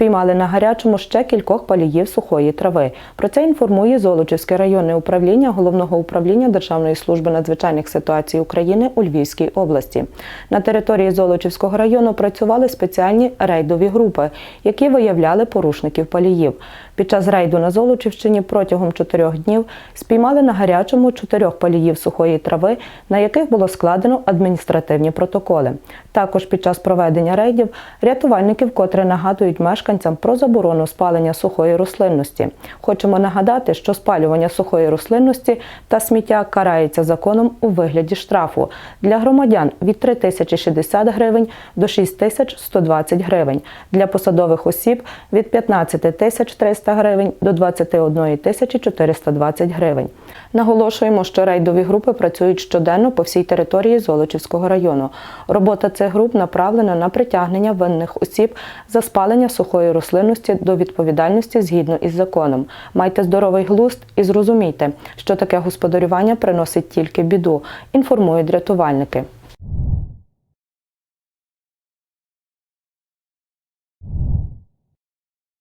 Спіймали на гарячому ще кількох паліїв сухої трави. Про це інформує Золочівське районне управління Головного управління Державної служби надзвичайних ситуацій України у Львівській області. На території Золочівського району працювали спеціальні рейдові групи, які виявляли порушників паліїв. Під час рейду на Золочівщині протягом чотирьох днів спіймали на гарячому чотирьох паліїв сухої трави, на яких було складено адміністративні протоколи. Також під час проведення рейдів рятувальники вкотре нагадують мешканцям про заборону спалення сухої рослинності. Хочемо нагадати, що спалювання сухої рослинності та сміття карається законом у вигляді штрафу для громадян від 3060 гривень до 6120 гривень, для посадових осіб від 15 тисяч 300 гривень до 21 тисячі 420 гривень. Наголошуємо, що рейдові групи працюють щоденно по всій території Золочівського району. Робота цих груп направлена на притягнення винних осіб за спалення сухої рослинності до відповідальності згідно із законом. Майте здоровий глузд і зрозумійте, що таке господарювання приносить тільки біду, інформують рятувальники.